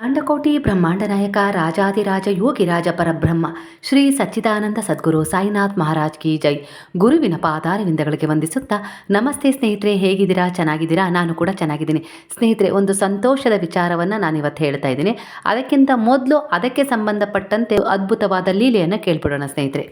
ಅಂಡಕೋಟಿ ಬ್ರಹ್ಮಾಂಡ ನಾಯಕ ರಾಜಾದಿರಾಜ ಯೋಗಿರಾಜ ಪರಬ್ರಹ್ಮ, ಶ್ರೀ ಸಚ್ಚಿದಾನಂದ ಸದ್ಗುರು ಸಾಯಿನಾಥ್ ಮಹಾರಾಜ್ ಕಿ ಜೈ. ಗುರುವಿನ ಪಾದಾರವಿಂದಗಳಿಗೆ ವಂದಿಸುತ್ತಾ, ನಮಸ್ತೆ ಸ್ನೇಹಿತರೆ, ಹೇಗಿದ್ದೀರಾ? ಚೆನ್ನಾಗಿದ್ದೀರಾ? ನಾನು ಕೂಡ ಚೆನ್ನಾಗಿದ್ದೀನಿ. ಸ್ನೇಹಿತರೆ, ಒಂದು ಸಂತೋಷದ ವಿಚಾರವನ್ನು ನಾನು ಇವತ್ತು ಹೇಳ್ತಾ ಇದ್ದೀನಿ. ಅದಕ್ಕಿಂತ ಮೊದಲು ಅದಕ್ಕೆ ಸಂಬಂಧಪಟ್ಟಂತೆ ಅದ್ಭುತವಾದ ಲೀಲೆಯನ್ನು ಕೇಳ್ಬಿಡೋಣ ಸ್ನೇಹಿತರೆ.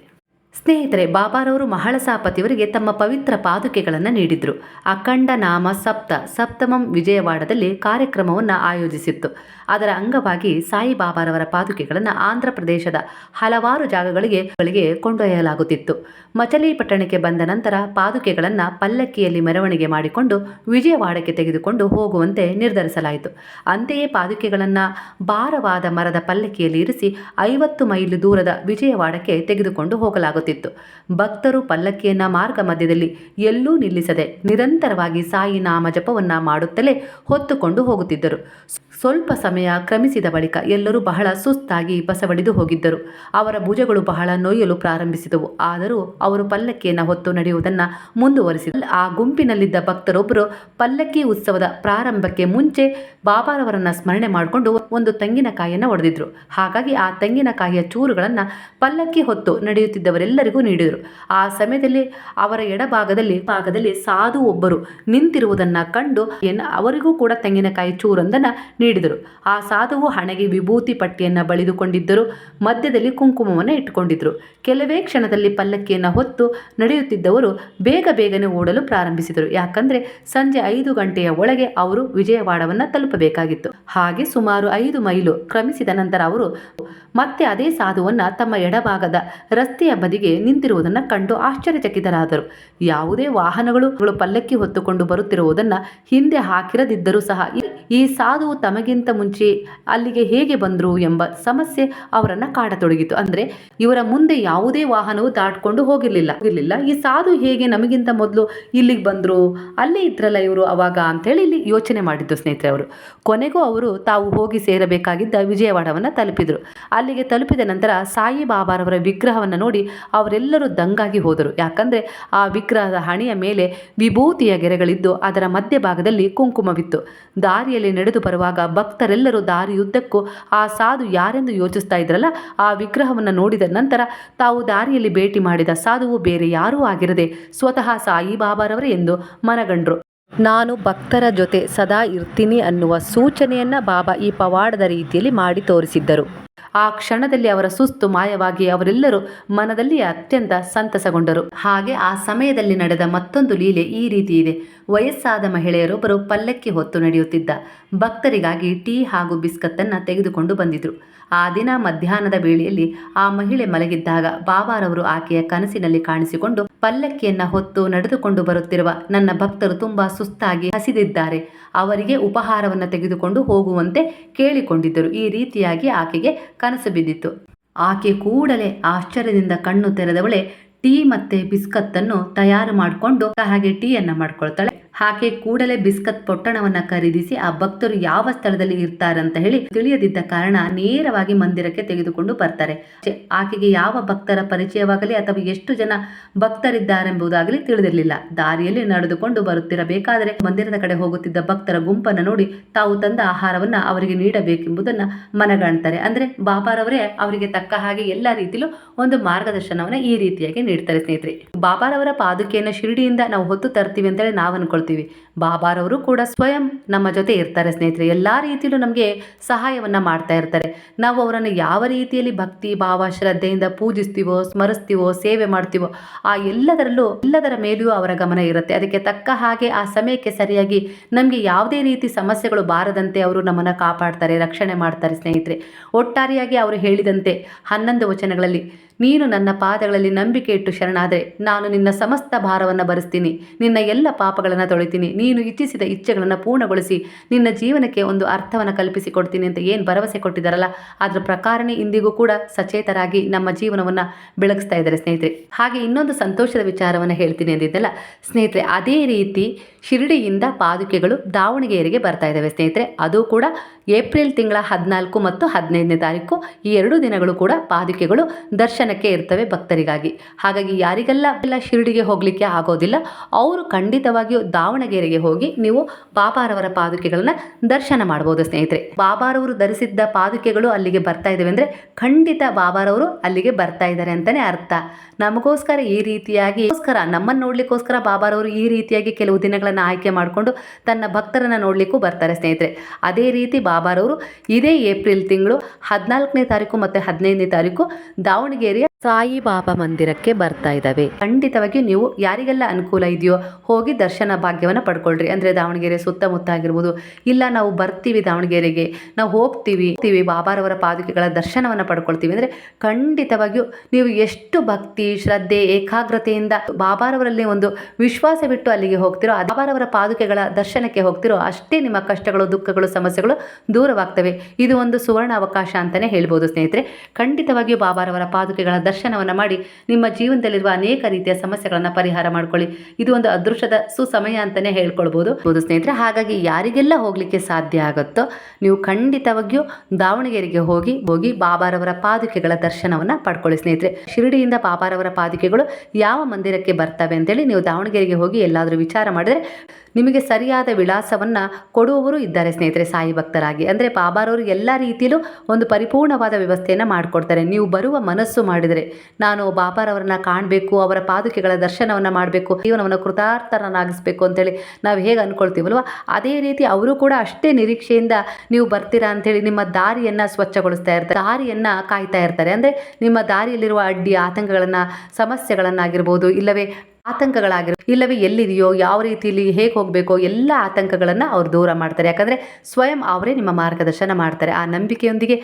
ಸ್ನೇಹಿತರೆ, ಬಾಬಾರವರು ಮಹಳಸಾಪತಿಯವರಿಗೆ ತಮ್ಮ ಪವಿತ್ರ ಪಾದುಕೆಗಳನ್ನು ನೀಡಿದರು. ಅಖಂಡ ನಾಮ ಸಪ್ತ, ಸಪ್ತಮಂ ವಿಜಯವಾಡದಲ್ಲಿ ಕಾರ್ಯಕ್ರಮವನ್ನು ಆಯೋಜಿಸಿತ್ತು. ಅದರ ಅಂಗವಾಗಿ ಸಾಯಿಬಾಬಾರವರ ಪಾದುಕೆಗಳನ್ನು ಆಂಧ್ರ ಪ್ರದೇಶದ ಹಲವಾರು ಜಾಗಗಳಿಗೆ ಗಳಿಗೆ ಕೊಂಡೊಯ್ಯಲಾಗುತ್ತಿತ್ತು. ಮಚಲೀಪಟ್ಟಣಕ್ಕೆ ಬಂದ ನಂತರ ಪಾದುಕೆಗಳನ್ನು ಪಲ್ಲಕ್ಕಿಯಲ್ಲಿ ಮೆರವಣಿಗೆ ಮಾಡಿಕೊಂಡು ವಿಜಯವಾಡಕ್ಕೆ ತೆಗೆದುಕೊಂಡು ಹೋಗುವಂತೆ ನಿರ್ಧರಿಸಲಾಯಿತು. ಅಂತೆಯೇ ಪಾದುಕೆಗಳನ್ನು ಭಾರವಾದ ಮರದ ಪಲ್ಲಕ್ಕಿಯಲ್ಲಿ ಇರಿಸಿ ಐವತ್ತು ಮೈಲು ದೂರದ ವಿಜಯವಾಡಕ್ಕೆ ತೆಗೆದುಕೊಂಡು ಹೋಗಲಾಗುತ್ತಿತ್ತು. ಭಕ್ತರು ಪಲ್ಲಕ್ಕಿಯನ್ನು ಮಾರ್ಗ ಮಧ್ಯದಲ್ಲಿ ಎಲ್ಲೂ ನಿಲ್ಲಿಸದೆ ನಿರಂತರವಾಗಿ ಸಾಯಿ ನಾಮ ಜಪವನ್ನ ಮಾಡುತ್ತಲೇ ಹೊತ್ತುಕೊಂಡು ಹೋಗುತ್ತಿದ್ದರು. ಸ್ವಲ್ಪ ಸಮಯ ಕ್ರಮಿಸಿದ ಬಳಿಕ ಎಲ್ಲರೂ ಬಹಳ ಸುಸ್ತಾಗಿ ಬಸವಡಿದು ಹೋಗಿದ್ದರು. ಅವರ ಭುಜಗಳು ಬಹಳ ನೋಯಲು ಪ್ರಾರಂಭಿಸಿದವು. ಆದರೂ ಅವರು ಪಲ್ಲಕ್ಕಿಯನ್ನು ಹೊತ್ತು ನಡೆಯುವುದನ್ನು ಮುಂದುವರಿಸಿದರು. ಆ ಗುಂಪಿನಲ್ಲಿದ್ದ ಭಕ್ತರೊಬ್ಬರು ಪಲ್ಲಕ್ಕಿ ಉತ್ಸವದ ಪ್ರಾರಂಭಕ್ಕೆ ಮುಂಚೆ ಬಾಬಾರವರನ್ನ ಸ್ಮರಣೆ ಮಾಡಿಕೊಂಡು ಒಂದು ತೆಂಗಿನಕಾಯಿಯನ್ನು ಒಡೆದಿದ್ರು ಹಾಗಾಗಿ ಆ ತೆಂಗಿನಕಾಯಿಯ ಚೂರುಗಳನ್ನು ಪಲ್ಲಕ್ಕಿ ಹೊತ್ತು ನಡೆಯುತ್ತಿದ್ದವರೆಲ್ಲರಿಗೂ ನೀಡಿದರು. ಆ ಸಮಯದಲ್ಲಿ ಅವರ ಎಡಭಾಗದಲ್ಲಿ ಭಾಗದಲ್ಲಿ ಸಾಧು ಒಬ್ಬರು ನಿಂತಿರುವುದನ್ನು ಕಂಡು ಅವರಿಗೂ ಕೂಡ ತೆಂಗಿನಕಾಯಿ ಚೂರೊಂದನ್ನು ನೀಡಿದರು. ಆ ಸಾಧುವು ಹಣೆಗೆ ವಿಭೂತಿ ಪಟ್ಟಿಯನ್ನು ಬಳಿದುಕೊಂಡಿದ್ದರು. ಮಧ್ಯದಲ್ಲಿ ಕುಂಕುಮವನ್ನು ಇಟ್ಟುಕೊಂಡಿದ್ದರು ಕೆಲವೇ ಕ್ಷಣದಲ್ಲಿ ಪಲ್ಲಕ್ಕಿಯನ್ನು ಹೊತ್ತು ನಡೆಯುತ್ತಿದ್ದವರು ಬೇಗ ಬೇಗನೆ ಓಡಲು ಪ್ರಾರಂಭಿಸಿದರು. ಯಾಕಂದರೆ ಸಂಜೆ ಐದು ಗಂಟೆಯ ಒಳಗೆ ಅವರು ವಿಜಯವಾಡವನ್ನು ತಲುಪಬೇಕಾಗಿತ್ತು. ಹಾಗೆ ಸುಮಾರು ಐದು ಮೈಲು ಕ್ರಮಿಸಿದ ನಂತರ ಅವರು ಮತ್ತೆ ಅದೇ ಸಾಧುವನ್ನು ತಮ್ಮ ಎಡಭಾಗದ ರಸ್ತೆಯ ಬದಿಗೆ ನಿಂತಿರುವುದನ್ನು ಕಂಡು ಆಶ್ಚರ್ಯಚಕಿತರಾದರು. ಯಾವುದೇ ವಾಹನಗಳು ಪಲ್ಲಕ್ಕಿ ಹೊತ್ತುಕೊಂಡು ಬರುತ್ತಿರುವುದನ್ನು ಹಿಂದೆ ಹಾಕಿರದಿದ್ದರೂ ಸಹ ಈ- ಸಾಧುವು ಸಾಧುವು ತಮಗಿಂತ ಮುಂಚೆ ಅಲ್ಲಿಗೆ ಹೇಗೆ ಬಂದರು ಎಂಬ ಸಮಸ್ಯೆ ಅವರನ್ನು ಕಾಡತೊಡಗಿತು. ಅಂದರೆ ಇವರ ಮುಂದೆ ಯಾವುದೇ ವಾಹನವು ದಾಟ್ಕೊಂಡು ಹೋಗಿರಲಿಲ್ಲ. ಹೋಗಿರಲಿಲ್ಲ. ಈ ಸಾಧು ಹೇಗೆ ನಮಗಿಂತ ಮೊದಲು ಇಲ್ಲಿಗೆ ಬಂದರು? ಅಲ್ಲೇ ಇದ್ರಲ್ಲ ಇವರು ಅವಾಗ ಅಂತೇಳಿ ಇಲ್ಲಿ ಯೋಚನೆ ಮಾಡಿದ್ದು ಸ್ನೇಹಿತರೆ ಅವರು. ಕೊನೆಗೂ ಅವರು ತಾವು ಹೋಗಿ ಸೇರಬೇಕಾಗಿದ್ದ ವಿಜಯವಾಡವನ್ನು ತಲುಪಿದರು. ಅಲ್ಲಿಗೆ ತಲುಪಿದ ನಂತರ ಸಾಯಿಬಾಬಾರವರ ವಿಗ್ರಹವನ್ನು ನೋಡಿ ಅವರೆಲ್ಲರೂ ದಂಗಾಗಿ ಹೋದರು. ಯಾಕಂದರೆ ಆ ವಿಗ್ರಹದ ಹಣೆಯ ಮೇಲೆ ವಿಭೂತಿಯ ಗೆರೆಗಳಿದ್ದು ಅದರ ಮಧ್ಯಭಾಗದಲ್ಲಿ ಕುಂಕುಮವಿತ್ತು. ದಾರಿಯಲ್ಲಿ ನಡೆದು ಬರುವಾಗ ಭಕ್ತರೆಲ್ಲರೂ ದಾರಿಯುದ್ದಕ್ಕೂ ಆ ಸಾಧು ಯಾರೆಂದು ಯೋಚಿಸ್ತಾ ಇದ್ರಲ್ಲ, ಆ ವಿಗ್ರಹವನ್ನು ನೋಡಿದ ನಂತರ ತಾವು ದಾರಿಯಲ್ಲಿ ಭೇಟಿ ಮಾಡಿದ ಸಾಧುವು ಬೇರೆ ಯಾರೂ ಆಗಿರದೆ ಸ್ವತಃ ಸಾಯಿ ಬಾಬಾರವರೇ ಎಂದು ಮನಗಂಡ್ರು. ನಾನು ಭಕ್ತರ ಜೊತೆ ಸದಾ ಇರ್ತೀನಿ ಅನ್ನುವ ಸೂಚನೆಯನ್ನ ಬಾಬಾ ಈ ಪವಾಡದ ರೀತಿಯಲ್ಲಿ ಮಾಡಿ ತೋರಿಸಿದ್ದರು. ಆ ಕ್ಷಣದಲ್ಲಿ ಅವರ ಸುಸ್ತು ಮಾಯವಾಗಿ ಅವರೆಲ್ಲರೂ ಮನದಲ್ಲಿ ಅತ್ಯಂತ ಸಂತಸಗೊಂಡರು. ಹಾಗೆ ಆ ಸಮಯದಲ್ಲಿ ನಡೆದ ಮತ್ತೊಂದು ಲೀಲೆ ಈ ರೀತಿ ಇದೆ. ವಯಸ್ಸಾದ ಮಹಿಳೆಯರೊಬ್ಬರು ಪಲ್ಲಕ್ಕಿ ಹೊತ್ತು ನಡೆಯುತ್ತಿದ್ದ. ಭಕ್ತರಿಗಾಗಿ ಟೀ ಹಾಗೂ ಬಿಸ್ಕತ್ತನ್ನು ತೆಗೆದುಕೊಂಡು ಬಂದಿದ್ರು. ಆ ದಿನ ಮಧ್ಯಾಹ್ನದ ವೇಳೆಯಲ್ಲಿ ಆ ಮಹಿಳೆ ಮಲಗಿದ್ದಾಗ ಬಾಬಾರವರು ಆಕೆಯ ಕನಸಿನಲ್ಲಿ ಕಾಣಿಸಿಕೊಂಡು ಪಲ್ಲಕ್ಕಿಯನ್ನ ಹೊತ್ತು ನಡೆದುಕೊಂಡು ಬರುತ್ತಿರುವ ನನ್ನ ಭಕ್ತರು ತುಂಬಾ ಸುಸ್ತಾಗಿ ಹಸಿದಿದ್ದಾರೆ. ಅವರಿಗೆ ಉಪಹಾರವನ್ನು ತೆಗೆದುಕೊಂಡು ಹೋಗುವಂತೆ ಕೇಳಿಕೊಂಡಿದ್ದರು. ಈ ರೀತಿಯಾಗಿ ಆಕೆಗೆ ಕನಸು ಬಿದ್ದಿತ್ತು. ಆಕೆ ಕೂಡಲೇ ಆಶ್ಚರ್ಯದಿಂದ ಕಣ್ಣು ತೆರೆದವಳೆ, ಟೀ ಮತ್ತೆ ಬಿಸ್ಕತ್ತನ್ನು ತಯಾರು ಮಾಡಿಕೊಂಡು, ಹಾಗೆ ಟೀಯನ್ನ ಮಾಡ್ಕೊಳ್ತಾಳೆ. ಆಕೆ ಕೂಡಲೇ ಬಿಸ್ಕತ್ ಪೊಟ್ಟಣವನ್ನ ಖರೀದಿಸಿ ಆ ಭಕ್ತರು ಯಾವ ಸ್ಥಳದಲ್ಲಿ ಇರ್ತಾರಂತ ಹೇಳಿ ತಿಳಿಯದಿದ್ದ ಕಾರಣ ನೇರವಾಗಿ ಮಂದಿರಕ್ಕೆ ತೆಗೆದುಕೊಂಡು ಬರ್ತಾರೆ. ಆಕೆಗೆ ಯಾವ ಭಕ್ತರ ಪರಿಚಯವಾಗಲಿ ಅಥವಾ ಎಷ್ಟು ಜನ ಭಕ್ತರಿದ್ದಾರೆಂಬುದಾಗಲಿ ತಿಳಿದಿರಲಿಲ್ಲ. ದಾರಿಯಲ್ಲಿ ನಡೆದುಕೊಂಡು ಬರುತ್ತಿರಬೇಕಾದರೆ ಮಂದಿರದ ಕಡೆ ಹೋಗುತ್ತಿದ್ದ ಭಕ್ತರ ಗುಂಪನ್ನು ನೋಡಿ ತಾವು ತಂದ ಆಹಾರವನ್ನ ಅವರಿಗೆ ನೀಡಬೇಕೆಂಬುದನ್ನ ಮನಗಾಣ್ತಾರೆ. ಅಂದ್ರೆ ಬಾಬಾರವರೇ ಅವರಿಗೆ ತಕ್ಕ ಹಾಗೆ ಎಲ್ಲ ರೀತಿಲೂ ಒಂದು ಮಾರ್ಗದರ್ಶನವನ್ನ ಈ ರೀತಿಯಾಗಿ ನೀಡ್ತಾರೆ ಸ್ನೇಹಿತರೆ. ಬಾಬಾರವರ ಪಾದುಕೆಯನ್ನು ಶಿರಡಿಯಿಂದ ನಾವು ಹೊತ್ತು ತರ್ತೀವಿ ಅಂತೇಳಿ ನಾವು ಅನ್ಕೊಳ್ತೀವಿ ಬಾಬಾರವರು ಕೂಡ ಸ್ವಯಂ ನಮ್ಮ ಜೊತೆ ಇರ್ತಾರೆ ಸ್ನೇಹಿತರೆ. ಎಲ್ಲ ರೀತಿಯಲ್ಲೂ ನಮಗೆ ಸಹಾಯವನ್ನು ಮಾಡ್ತಾ ಇರ್ತಾರೆ. ನಾವು ಅವರನ್ನು ಯಾವ ರೀತಿಯಲ್ಲಿ ಭಕ್ತಿ, ಭಾವ, ಶ್ರದ್ಧೆಯಿಂದ ಪೂಜಿಸ್ತೀವೋ, ಸ್ಮರಿಸ್ತೀವೋ, ಸೇವೆ ಮಾಡ್ತೀವೋ, ಆ ಎಲ್ಲದರಲ್ಲೂ, ಎಲ್ಲದರ ಮೇಲೆಯೂ ಅವರ ಗಮನ ಇರುತ್ತೆ. ಅದಕ್ಕೆ ತಕ್ಕ ಹಾಗೆ ಆ ಸಮಯಕ್ಕೆ ಸರಿಯಾಗಿ ನಮಗೆ ಯಾವುದೇ ರೀತಿ ಸಮಸ್ಯೆಗಳು ಬಾರದಂತೆ ಅವರು ನಮ್ಮನ್ನು ಕಾಪಾಡ್ತಾರೆ, ರಕ್ಷಣೆ ಮಾಡ್ತಾರೆ ಸ್ನೇಹಿತರೆ. ಒಟ್ಟಾರೆಯಾಗಿ ಅವರು ಹೇಳಿದಂತೆ ಹನ್ನೊಂದು ವಚನಗಳಲ್ಲಿ ನೀನು ನನ್ನ ಪಾದಗಳಲ್ಲಿ ನಂಬಿಕೆ ಇಟ್ಟು ಶರಣಾದರೆ ನಾನು ನಿನ್ನ ಸಮಸ್ತ ಭಾರವನ್ನು ಭರಿಸ್ತೀನಿ ನಿನ್ನ ಎಲ್ಲ ಪಾಪಗಳನ್ನು ತೊಳಿತೀನಿ. ನೀನು ಇಚ್ಛಿಸಿದ ಇಚ್ಛೆಗಳನ್ನು ಪೂರ್ಣಗೊಳಿಸಿ ನಿನ್ನ ಜೀವನಕ್ಕೆ ಒಂದು ಅರ್ಥವನ್ನು ಕಲ್ಪಿಸಿ ಕೊಡ್ತೀನಿ ಅಂತ ಏನು ಭರವಸೆ ಕೊಟ್ಟಿದ್ದಾರಲ್ಲ ಅದರ ಪ್ರಕಾರನೇ ಇಂದಿಗೂ ಕೂಡ ಸಚೇತರಾಗಿ ನಮ್ಮ ಜೀವನವನ್ನು ಬೆಳಗಿಸ್ತಾ ಇದ್ದಾರೆ ಸ್ನೇಹಿತರೆ. ಹಾಗೆ ಇನ್ನೊಂದು ಸಂತೋಷದ ವಿಚಾರವನ್ನು ಹೇಳ್ತೀನಿ ಅಂದಿದ್ದಲ್ಲ, ಸ್ನೇಹಿತರೆ, ಅದೇ ರೀತಿ ಶಿರಡಿಯಿಂದ ಪಾದುಕೆಗಳು ದಾವಣಗೆರೆಗೆ ಬರ್ತಾ ಇದ್ದಾವೆ ಸ್ನೇಹಿತರೆ. ಅದು ಕೂಡ ಏಪ್ರಿಲ್ ತಿಂಗಳ ಹದಿನಾಲ್ಕು ಮತ್ತು ಹದಿನೈದನೇ ತಾರೀಕು ಈ ಎರಡು ದಿನಗಳು ಕೂಡ ಪಾದುಕೆಗಳು ದರ್ಶನಕ್ಕೆ ಇರ್ತವೆ ಭಕ್ತರಿಗಾಗಿ. ಹಾಗಾಗಿ ಯಾರಿಗೆಲ್ಲ ಎಲ್ಲ ಶಿರಡಿಗೆ ಹೋಗಲಿಕ್ಕೆ ಆಗೋದಿಲ್ಲ, ಅವರು ಖಂಡಿತವಾಗಿಯೂ ದಾವಣಗೆರೆಗೆ ಹೋಗಿ ನೀವು ಬಾಬಾರವರ ಪಾದುಕೆಗಳನ್ನ ದರ್ಶನ ಮಾಡ್ಬೋದು ಸ್ನೇಹಿತರೆ. ಬಾಬಾರವರು ಧರಿಸಿದ್ದ ಪಾದುಕೆಗಳು ಅಲ್ಲಿಗೆ ಬರ್ತಾ ಇದ್ದಾವೆ ಅಂದರೆ ಖಂಡಿತ ಬಾಬಾರವರು ಅಲ್ಲಿಗೆ ಬರ್ತಾ ಇದ್ದಾರೆ ಅಂತಲೇ ಅರ್ಥ. ನಮಗೋಸ್ಕರ ಈ ರೀತಿಯಾಗಿ ನಮ್ಮನ್ನು ನೋಡ್ಲಿಕ್ಕೋಸ್ಕರ ಬಾಬಾರವರು ಈ ರೀತಿಯಾಗಿ ಕೆಲವು ದಿನಗಳನ್ನು ಆಯ್ಕೆ ಮಾಡಿಕೊಂಡು ತನ್ನ ಭಕ್ತರನ್ನ ನೋಡಲಿಕ್ಕೂ ಬರ್ತಾರೆ ಸ್ನೇಹಿತರೆ. ಅದೇ ರೀತಿ ಬಾಬಾರವರು ಇದೇ ಏಪ್ರಿಲ್ ತಿಂಗಳು ಹದಿನಾಲ್ಕನೇ ತಾರೀಕು ಮತ್ತು ಹದಿನೈದನೇ ತಾರೀಕು ದಾವಣಗೆರೆಯ ಸಾಯಿಬಾಬಾ ಮಂದಿರಕ್ಕೆ ಬರ್ತಾ ಇದ್ದಾವೆ. ಖಂಡಿತವಾಗಿ ನೀವು ಯಾರಿಗೆಲ್ಲ ಅನುಕೂಲ ಇದೆಯೋ ಹೋಗಿ ದರ್ಶನ ಭಾಗ್ಯವನ್ನು ಪಡ್ಕೊಳ್ರಿ. ಅಂದರೆ ದಾವಣಗೆರೆ ಸುತ್ತಮುತ್ತ ಆಗಿರ್ಬೋದು ಇಲ್ಲ ನಾವು ಬರ್ತೀವಿ ದಾವಣಗೆರೆಗೆ, ನಾವು ಹೋಗ್ತೀವಿ ಹೋಗ್ತೀವಿ, ಬಾಬಾರವರ ಪಾದುಕೆಗಳ ದರ್ಶನವನ್ನು ಪಡ್ಕೊಳ್ತೀವಿ. ಅಂದರೆ ಖಂಡಿತವಾಗಿಯೂ ನೀವು ಎಷ್ಟು ಭಕ್ತಿ, ಶ್ರದ್ಧೆ, ಏಕಾಗ್ರತೆಯಿಂದ ಬಾಬಾರವರಲ್ಲಿ ಒಂದು ವಿಶ್ವಾಸ ಬಿಟ್ಟು ಅಲ್ಲಿಗೆ ಹೋಗ್ತಿರೋ ಬಾಬಾರವರ ಪಾದುಕೆಗಳ ದರ್ಶನಕ್ಕೆ ಹೋಗ್ತಿರೋ, ಅಷ್ಟೇ ನಿಮ್ಮ ಕಷ್ಟಗಳು, ದುಃಖಗಳು, ಸಮಸ್ಯೆಗಳು ದೂರವಾಗ್ತವೆ. ಇದು ಒಂದು ಸುವರ್ಣ ಅವಕಾಶ ಅಂತಲೇ ಹೇಳ್ಬೋದು ಸ್ನೇಹಿತರೆ. ಖಂಡಿತವಾಗಿಯೂ ಬಾಬಾರವರ ಪಾದುಕೆಗಳ ದರ್ಶನವನ್ನು ಮಾಡಿ ನಿಮ್ಮ ಜೀವನದಲ್ಲಿರುವ ಅನೇಕ ರೀತಿಯ ಸಮಸ್ಯೆಗಳನ್ನು ಪರಿಹಾರ ಮಾಡ್ಕೊಳ್ಳಿ. ಇದು ಒಂದು ಅದೃಷ್ಟದ ಸುಸಮಯ ಅಂತಲೇ ಹೇಳ್ಕೊಳ್ಬೋದು. ಹೌದು ಸ್ನೇಹಿತರೆ, ಹಾಗಾಗಿ ಯಾರಿಗೆಲ್ಲ ಹೋಗಲಿಕ್ಕೆ ಸಾಧ್ಯ ಆಗುತ್ತೋ ನೀವು ಖಂಡಿತವಾಗಿಯೂ ದಾವಣಗೆರೆಗೆ ಹೋಗಿ ಹೋಗಿ ಬಾಬಾರವರ ಪಾದುಕೆಗಳ ದರ್ಶನವನ್ನು ಪಡ್ಕೊಳ್ಳಿ ಸ್ನೇಹಿತರೆ. ಶಿರಡಿಯಿಂದ ಬಾಬಾರವರ ಪಾದುಕೆಗಳು ಯಾವ ಮಂದಿರಕ್ಕೆ ಬರ್ತವೆ ಅಂತೇಳಿ ನೀವು ದಾವಣಗೆರೆಗೆ ಹೋಗಿ ಎಲ್ಲಾದರೂ ವಿಚಾರ ಮಾಡಿದರೆ ನಿಮಗೆ ಸರಿಯಾದ ವಿಳಾಸವನ್ನು ಕೊಡುವವರು ಇದ್ದಾರೆ ಸ್ನೇಹಿತರೆ, ಸಾಯಿ ಭಕ್ತರಾಗಿ. ಅಂದರೆ ಬಾಬಾರವರು ಎಲ್ಲ ರೀತಿಯಲ್ಲೂ ಒಂದು ಪರಿಪೂರ್ಣವಾದ ವ್ಯವಸ್ಥೆಯನ್ನು ಮಾಡಿಕೊಡ್ತಾರೆ. ನೀವು ಬರುವ ಮನಸ್ಸು ಮಾಡಿದರೆ ನಾನು ಬಾಬಾರವರನ್ನ ಕಾಣಬೇಕು, ಅವರ ಪಾದುಕೆಗಳ ದರ್ಶನವನ್ನು ಮಾಡಬೇಕು, ಜೀವನವನ್ನು ಕೃತಾರ್ಥರನ್ನಾಗಿಸ್ಬೇಕು ಅಂತೇಳಿ ನಾವು ಹೇಗೆ ಅಂದ್ಕೊಳ್ತೀವಲ್ವ ಅದೇ ರೀತಿ ಅವರು ಕೂಡ ಅಷ್ಟೇ ನಿರೀಕ್ಷೆಯಿಂದ ನೀವು ಬರ್ತೀರಾ ಅಂತೇಳಿ ನಿಮ್ಮ ದಾರಿಯನ್ನು ಸ್ವಚ್ಛಗೊಳಿಸ್ತಾ ಇರ್ತಾರೆ. ದಾರಿಯನ್ನು ಕಾಯ್ತಾ ಇರ್ತಾರೆ. ಅಂದರೆ ನಿಮ್ಮ ದಾರಿಯಲ್ಲಿರುವ ಅಡ್ಡಿ, ಆತಂಕಗಳನ್ನು, ಸಮಸ್ಯೆಗಳನ್ನಾಗಿರ್ಬೋದು, ಇಲ್ಲವೇ ಆತಂಕಗಳಾಗಿರೋ, ಇಲ್ಲವೇ ಎಲ್ಲಿದೆಯೋ, ಯಾವ ರೀತಿಯಲ್ಲಿ ಹೇಗೆ ಹೋಗಬೇಕೋ ಎಲ್ಲ ಆತಂಕಗಳನ್ನು ಅವರು ದೂರ ಮಾಡ್ತಾರೆ. ಯಾಕಂದರೆ ಸ್ವಯಂ ಅವರೇ ನಿಮ್ಮ ಮಾರ್ಗದರ್ಶನ ಮಾಡ್ತಾರೆ. ಆ ನಂಬಿಕೆಯೊಂದಿಗೆ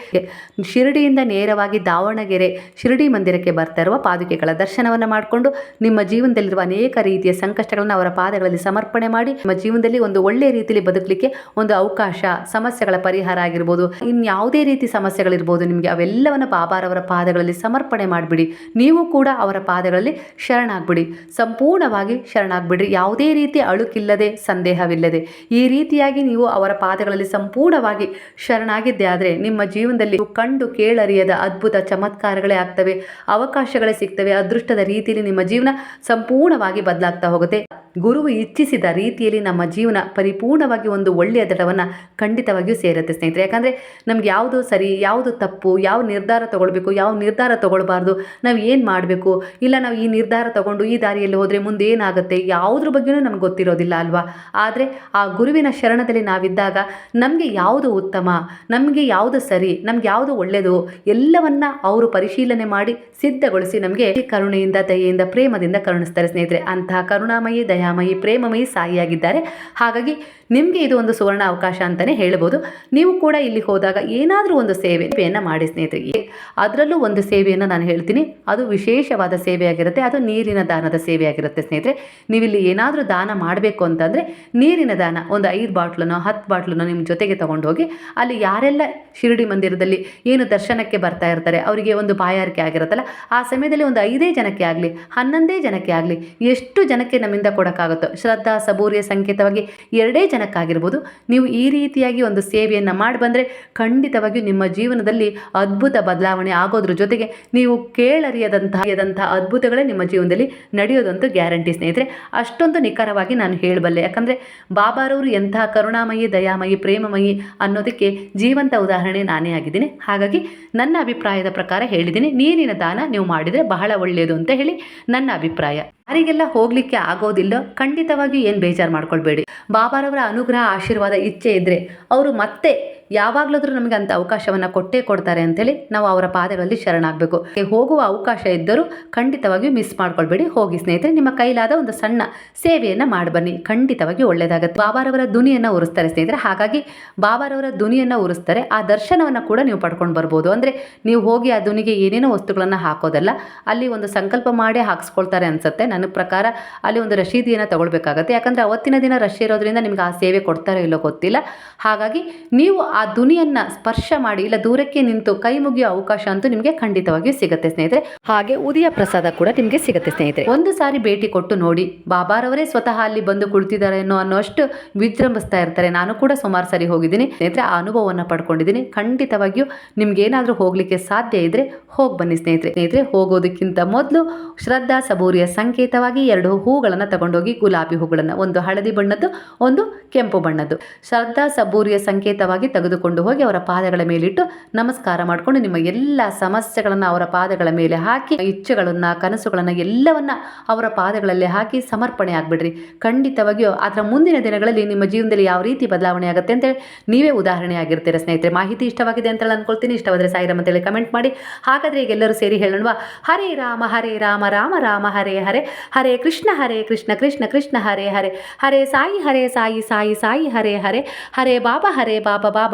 ಶಿರಡಿಯಿಂದ ನೇರವಾಗಿ ದಾವಣಗೆರೆ ಶಿರಡಿ ಮಂದಿರಕ್ಕೆ ಬರ್ತಾ ಇರುವ ಪಾದುಕೆಗಳ ದರ್ಶನವನ್ನು ಮಾಡಿಕೊಂಡು ನಿಮ್ಮ ಜೀವನದಲ್ಲಿರುವ ಅನೇಕ ರೀತಿಯ ಸಂಕಷ್ಟಗಳನ್ನು ಅವರ ಪಾದಗಳಲ್ಲಿ ಸಮರ್ಪಣೆ ಮಾಡಿ ನಿಮ್ಮ ಜೀವನದಲ್ಲಿ ಒಂದು ಒಳ್ಳೆಯ ರೀತಿಯಲ್ಲಿ ಬದುಕಲಿಕ್ಕೆ ಒಂದು ಅವಕಾಶ, ಸಮಸ್ಯೆಗಳ ಪರಿಹಾರ ಆಗಿರ್ಬೋದು, ಇನ್ಯಾವುದೇ ರೀತಿ ಸಮಸ್ಯೆಗಳಿರ್ಬೋದು, ನಿಮಗೆ ಅವೆಲ್ಲವನ್ನು ಬಾಬಾರವರ ಪಾದಗಳಲ್ಲಿ ಸಮರ್ಪಣೆ ಮಾಡಿಬಿಡಿ. ನೀವು ಕೂಡ ಅವರ ಪಾದಗಳಲ್ಲಿ ಶರಣಾಗ್ಬಿಡಿ. ಸಂಪೂರ್ಣವಾಗಿ ಶರಣಾಗ್ಬಿಡ್ರಿ. ಯಾವುದೇ ರೀತಿ ಅಳುಕಿಲ್ಲದೆ, ಸಂದೇಹವಿಲ್ಲದೆ. ಈ ರೀತಿಯಾಗಿ ನೀವು ಅವರ ಪಾದಗಳಲ್ಲಿ ಸಂಪೂರ್ಣವಾಗಿ ಶರಣಾಗಿದ್ದೆ ಆದರೆ ನಿಮ್ಮ ಜೀವನದಲ್ಲಿ ಕಂಡು ಕೇಳರಿಯದ ಅದ್ಭುತ ಚಮತ್ಕಾರಗಳೇ ಆಗ್ತವೆ, ಅವಕಾಶಗಳೇ ಸಿಗ್ತವೆ, ಅದೃಷ್ಟದ ರೀತಿಯಲ್ಲಿ ನಿಮ್ಮ ಜೀವನ ಸಂಪೂರ್ಣವಾಗಿ ಬದಲಾಗ್ತಾ ಹೋಗುತ್ತೆ. ಗುರುವು ಇಚ್ಛಿಸಿದ ರೀತಿಯಲ್ಲಿ ನಮ್ಮ ಜೀವನ ಪರಿಪೂರ್ಣವಾಗಿ ಒಂದು ಒಳ್ಳೆಯ ದಡವನ್ನು ಖಂಡಿತವಾಗಿಯೂ ಸೇರುತ್ತೆ ಸ್ನೇಹಿತರೆ. ಯಾಕಂದರೆ ನಮ್ಗೆ ಯಾವುದು ಸರಿ, ಯಾವುದು ತಪ್ಪು, ಯಾವ ನಿರ್ಧಾರ ತಗೊಳ್ಬೇಕು, ಯಾವ ನಿರ್ಧಾರ ತಗೊಳ್ಬಾರ್ದು, ನಾವು ಏನು ಮಾಡಬೇಕು? ಇಲ್ಲ ನಾವು ಈ ನಿರ್ಧಾರ ತಗೊಂಡು ಈ ದಾರಿಯಲ್ಲಿ ಹೋದರೆ ಮುಂದೆ ಏನಾಗುತ್ತೆ? ಯಾವುದ್ರ ಬಗ್ಗೆಯೂ ನಮ್ಗೆ ಗೊತ್ತಿರೋದಿಲ್ಲ ಅಲ್ವಾ? ಆದರೆ ಆ ಗುರುವಿನ ಶರಣದಲ್ಲಿ ನಾವಿದ್ದಾಗ ನಮಗೆ ಯಾವುದು ಉತ್ತಮ, ನಮಗೆ ಯಾವುದು ಸರಿ, ನಮ್ಗೆ ಯಾವುದು ಒಳ್ಳೆಯದು ಎಲ್ಲವನ್ನ ಅವರು ಪರಿಶೀಲನೆ ಮಾಡಿ ಸಿದ್ಧಗೊಳಿಸಿ ನಮಗೆ ಕರುಣೆಯಿಂದ, ದಯೆಯಿಂದ, ಪ್ರೇಮದಿಂದ ಕರುಣಿಸ್ತಾರೆ ಸ್ನೇಹಿತರೆ. ಅಂತಹ ಕರುಣಾಮಯಿ ದಯಾಮಯಿ ಪ್ರೇಮಮಯಿ ಸಾಯಿಯಾಗಿದ್ದಾರೆ. ಹಾಗಾಗಿ ನಿಮಗೆ ಇದು ಒಂದು ಸುವರ್ಣ ಅವಕಾಶ ಅಂತಲೇ ಹೇಳ್ಬೋದು. ನೀವು ಕೂಡ ಇಲ್ಲಿ ಹೋದಾಗ ಏನಾದರೂ ಒಂದು ಸೇವೆಯನ್ನು ಮಾಡಿ ಸ್ನೇಹಿತರಿಗೆ. ಅದರಲ್ಲೂ ಒಂದು ಸೇವೆಯನ್ನು ನಾನು ಹೇಳ್ತೀನಿ. ಅದು ವಿಶೇಷವಾದ ಸೇವೆಯಾಗಿರುತ್ತೆ. ಅದು ನೀರಿನ ದಾನದ ಸೇವೆಯಾಗಿರುತ್ತೆ ಸ್ನೇಹಿತರೆ. ನೀವಿಲ್ಲಿ ಏನಾದರೂ ದಾನ ಮಾಡಬೇಕು ಅಂತಂದರೆ ನೀರಿನ ದಾನ, ಒಂದು ಐದು ಬಾಟ್ಲನೋ ಹತ್ತು ಬಾಟ್ಲನೋ ನಿಮ್ಮ ಜೊತೆಗೆ ತೊಗೊಂಡು ಹೋಗಿ ಅಲ್ಲಿ ಯಾರೆಲ್ಲ ಶಿರಡಿ ಮಂದಿರದಲ್ಲಿ ಏನು ದರ್ಶನಕ್ಕೆ ಬರ್ತಾ ಇರ್ತಾರೆ, ಅವರಿಗೆ ಒಂದು ಬಾಯಾರಿಕೆ ಆಗಿರುತ್ತಲ್ಲ, ಆ ಸಮಯದಲ್ಲಿ ಒಂದು ಐದೇ ಜನಕ್ಕೆ ಆಗಲಿ, ಹನ್ನೊಂದೇ ಜನಕ್ಕೆ ಆಗಲಿ, ಎಷ್ಟು ಜನಕ್ಕೆ ನಮ್ಮಿಂದ ಕೊಡೋಕ್ಕಾಗುತ್ತೋ ಶ್ರದ್ಧಾ, ಸಬೂರಿಯ ಸಂಕೇತವಾಗಿ ಎರಡೇ ಜನಕ್ಕಾಗಿರ್ಬೋದು. ನೀವು ಈ ರೀತಿಯಾಗಿ ಒಂದು ಸೇವೆಯನ್ನು ಮಾಡಿ ಬಂದರೆ ಖಂಡಿತವಾಗಿಯೂ ನಿಮ್ಮ ಜೀವನದಲ್ಲಿ ಅದ್ಭುತ ಬದಲಾವಣೆ ಆಗೋದ್ರ ಜೊತೆಗೆ ನೀವು ಕೇಳರಿಯದಂತಹ ಯದಂತಹ ಅದ್ಭುತಗಳೇ ನಿಮ್ಮ ಜೀವನದಲ್ಲಿ ನಡೆಯೋದಂತೂ ಗ್ಯಾರಂಟಿ ಸ್ನೇಹಿತರೆ. ಅಷ್ಟೊಂದು ನಿಖರವಾಗಿ ನಾನು ಹೇಳಬಲ್ಲೆ. ಯಾಕಂದರೆ ಬಾಬಾರವರು ಎಂತಹ ಕರುಣಾಮಯಿ, ದಯಾಮಯಿ, ಪ್ರೇಮಮಯಿ ಅನ್ನೋದಕ್ಕೆ ಜೀವಂತ ಉದಾಹರಣೆ ನಾನೇ ಆಗಿದ್ದೀನಿ. ಹಾಗಾಗಿ ನನ್ನ ಅಭಿಪ್ರಾಯದ ಪ್ರಕಾರ ಹೇಳಿದ್ದೀನಿ. ನೀರಿನ ದಾನ ನೀವು ಮಾಡಿದರೆ ಬಹಳ ಒಳ್ಳೆಯದು ಅಂತ ಹೇಳಿ ನನ್ನ ಅಭಿಪ್ರಾಯ. ಯಾರಿಗೆಲ್ಲ ಹೋಗಲಿಕ್ಕೆ ಆಗೋದಿಲ್ಲ ಖಂಡಿತವಾಗಿಯೂ ಏನು ಬೇಜಾರು ಮಾಡ್ಕೊಳ್ಬೇಡಿ. ಬಾಬಾರವರ ಅನುಗ್ರಹ ಆಶೀರ್ವಾದ ಇಚ್ಛೆ ಇದ್ದರೆ ಅವರು ಮತ್ತೆ ಯಾವಾಗಲಾದರೂ ನಮಗೆ ಅಂತ ಅವಕಾಶವನ್ನು ಕೊಟ್ಟೇ ಕೊಡ್ತಾರೆ ಅಂತೇಳಿ ನಾವು ಅವರ ಪಾದಗಳಲ್ಲಿ ಶರಣಾಗಬೇಕು. ಹೋಗುವ ಅವಕಾಶ ಇದ್ದರೂ ಖಂಡಿತವಾಗಿಯೂ ಮಿಸ್ ಮಾಡ್ಕೊಳ್ಬೇಡಿ. ಹೋಗಿ ಸ್ನೇಹಿತರೆ, ನಿಮ್ಮ ಕೈಲಾದ ಒಂದು ಸಣ್ಣ ಸೇವೆಯನ್ನು ಮಾಡಿ ಬನ್ನಿ. ಖಂಡಿತವಾಗಿ ಒಳ್ಳೆಯದಾಗುತ್ತೆ ಬಾಬಾರವರ ಧ್ವನಿಯನ್ನು ಉರಿಸ್ತಾರೆ ಸ್ನೇಹಿತರೆ. ಹಾಗಾಗಿ ಬಾಬಾರವರ ಧ್ವನಿಯನ್ನು ಉರಿಸ್ತಾರೆ. ಆ ದರ್ಶನವನ್ನು ಕೂಡ ನೀವು ಪಡ್ಕೊಂಡು ಬರ್ಬೋದು. ಅಂದರೆ ನೀವು ಹೋಗಿ ಆ ಧ್ವನಿಗೆ ಏನೇನೋ ವಸ್ತುಗಳನ್ನು ಹಾಕೋದಲ್ಲ, ಅಲ್ಲಿ ಒಂದು ಸಂಕಲ್ಪ ಮಾಡಿ ಹಾಕ್ಸ್ಕೊಳ್ತಾರೆ ಅನ್ಸುತ್ತೆ. ನನ್ನ ಪ್ರಕಾರ ಅಲ್ಲಿ ಒಂದು ರಶೀದಿಯನ್ನು ತಗೊಳ್ಬೇಕಾಗತ್ತೆ. ಯಾಕಂದರೆ ಅವತ್ತಿನ ದಿನ ರಶ್ ಇರೋದ್ರಿಂದ ನಿಮ್ಗೆ ಆ ಸೇವೆ ಕೊಡ್ತಾರೋ ಇಲ್ಲೋ ಗೊತ್ತಿಲ್ಲ. ಹಾಗಾಗಿ ನೀವು ಆ ಧ್ವನಿಯನ್ನ ಸ್ಪರ್ಶ ಮಾಡಿ ಇಲ್ಲ ದೂರಕ್ಕೆ ನಿಂತು ಕೈ ಮುಗಿಯೋ ಅವಕಾಶ ಅಂತೂ ನಿಮಗೆ ಖಂಡಿತವಾಗಿಯೂ ಸಿಗುತ್ತೆ ಸ್ನೇಹಿತರೆ. ಹಾಗೆ ಉದಯ ಪ್ರಸಾದ ಕೂಡ ನಿಮಗೆ ಸಿಗುತ್ತೆ ಸ್ನೇಹಿತರೆ. ಒಂದು ಸಾರಿ ಭೇಟಿ ಕೊಟ್ಟು ನೋಡಿ, ಬಾಬಾರವರೇ ಸ್ವತಃ ಅಲ್ಲಿ ಬಂದು ಕುಳಿತಿದ್ದಾರೆ ಅನ್ನೋ ಅನ್ನೋಷ್ಟು ವಿಜೃಂಭಿಸ್ತಾ ಇರ್ತಾರೆ. ನಾನು ಕೂಡ ಸುಮಾರು ಸಾರಿ ಹೋಗಿದ್ದೀನಿ. ಸ್ನೇಹಿತರೆ, ಆ ಅನುಭವವನ್ನು ಪಡ್ಕೊಂಡಿದ್ದೀನಿ. ಖಂಡಿತವಾಗಿಯೂ ನಿಮ್ಗೆ ಏನಾದರೂ ಹೋಗ್ಲಿಕ್ಕೆ ಸಾಧ್ಯ ಇದ್ರೆ ಹೋಗಿ ಬನ್ನಿ ಸ್ನೇಹಿತರೆ. ಸ್ನೇಹಿತರೆ, ಹೋಗೋದಕ್ಕಿಂತ ಮೊದಲು ಶ್ರದ್ಧಾ ಸಬೂರಿಯ ಸಂಕೇತವಾಗಿ ಎರಡು ಹೂಗಳನ್ನು ತಗೊಂಡೋಗಿ ಗುಲಾಬಿ ಹೂಗಳನ್ನು, ಒಂದು ಹಳದಿ ಬಣ್ಣದ್ದು, ಒಂದು ಕೆಂಪು ಬಣ್ಣದ್ದು. ಶ್ರದ್ಧಾ ಸಬೂರಿಯ ಸಂಕೇತವಾಗಿ ತೆಗೆದುಕೊಂಡು ಹೋಗಿ ಅವರ ಪಾದಗಳ ಮೇಲಿಟ್ಟು ನಮಸ್ಕಾರ ಮಾಡಿಕೊಂಡು ನಿಮ್ಮ ಎಲ್ಲ ಸಮಸ್ಯೆಗಳನ್ನು ಅವರ ಪಾದಗಳ ಮೇಲೆ ಹಾಕಿ, ಇಚ್ಛೆಗಳನ್ನು, ಕನಸುಗಳನ್ನು ಎಲ್ಲವನ್ನ ಅವರ ಪಾದಗಳಲ್ಲಿ ಹಾಕಿ ಸಮರ್ಪಣೆ ಆಗಿಬಿಡ್ರಿ. ಖಂಡಿತವಾಗಿಯೂ ಅದರ ಮುಂದಿನ ದಿನಗಳಲ್ಲಿ ನಿಮ್ಮ ಜೀವನದಲ್ಲಿ ಯಾವ ರೀತಿ ಬದಲಾವಣೆ ಆಗುತ್ತೆ ಅಂತೇಳಿ ನೀವೇ ಉದಾಹರಣೆ ಆಗಿರ್ತೀರ ಸ್ನೇಹಿತರೆ. ಮಾಹಿತಿ ಇಷ್ಟವಾಗಿದೆ ಅಂತ ಅನ್ಕೊಳ್ತೀನಿ. ಇಷ್ಟವಾದರೆ ಸಾಯಿರಾಮ್ ಅಂತೇಳಿ ಕಮೆಂಟ್ ಮಾಡಿ. ಹಾಗಾದರೆ ಈಗ ಎಲ್ಲರೂ ಸೇರಿ ಹೇಳೋಣವಾ? ಹರೇ ರಾಮ ಹರೇ ರಾಮ ರಾಮ ರಾಮ, ಹರೇ ಹರೇ. ಹರೇ ಕೃಷ್ಣ ಹರೇ ಕೃಷ್ಣ ಕೃಷ್ಣ ಕೃಷ್ಣ, ಹರೇ ಹರೇ. ಹರೇ ಸಾಯಿ ಹರೇ ಸಾಯಿ ಸಾಯಿ ಸಾಯಿ, ಹರೇ ಹರೇ. ಹರೇ ಬಾಬಾ ಹರೇ ಬಾಬಾ.